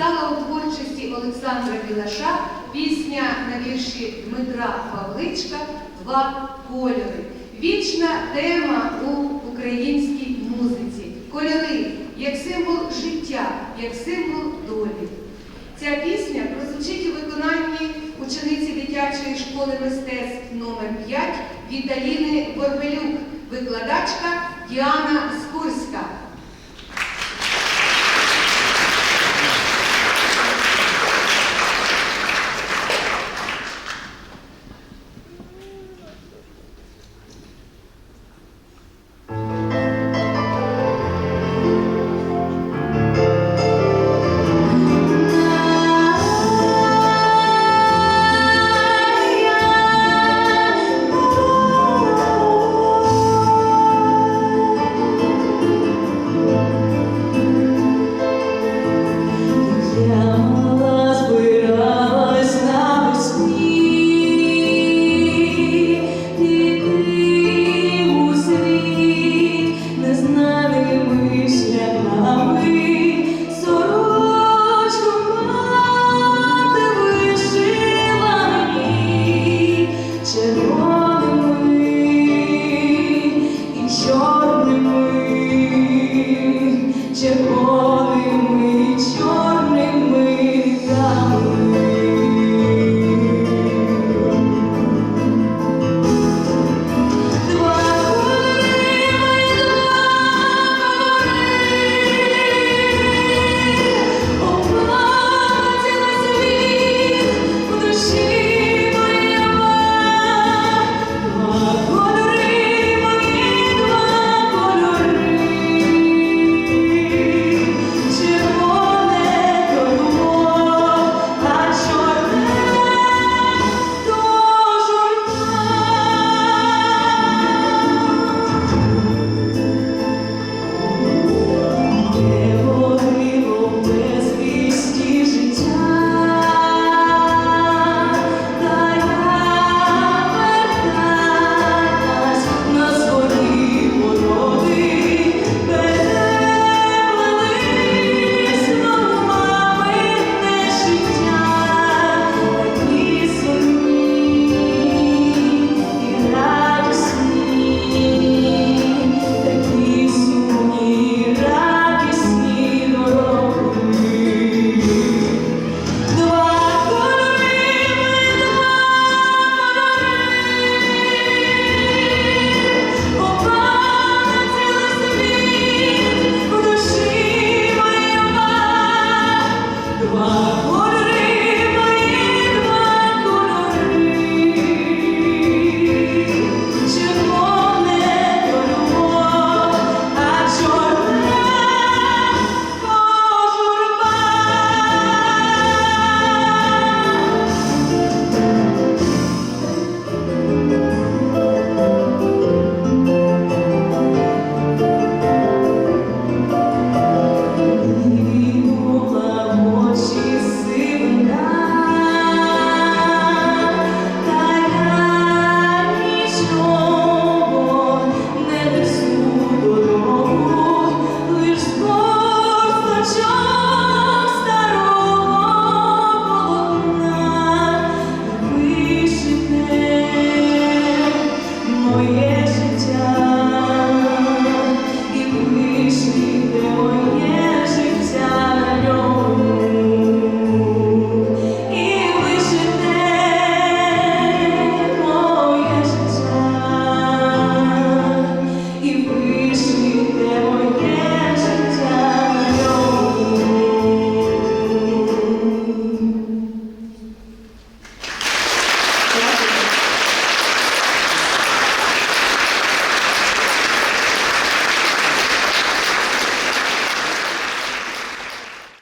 стала у творчості Олександра Білаша пісня на вірші Дмитра Павличка Два кольори. Вічна тема у українській музиці. Кольори як символ життя, як символ долі. Ця пісня прозвучить у виконанні учениці дитячої школи мистецтв номер 5 Віталіни Борбелюк, викладачка Діана Скурська.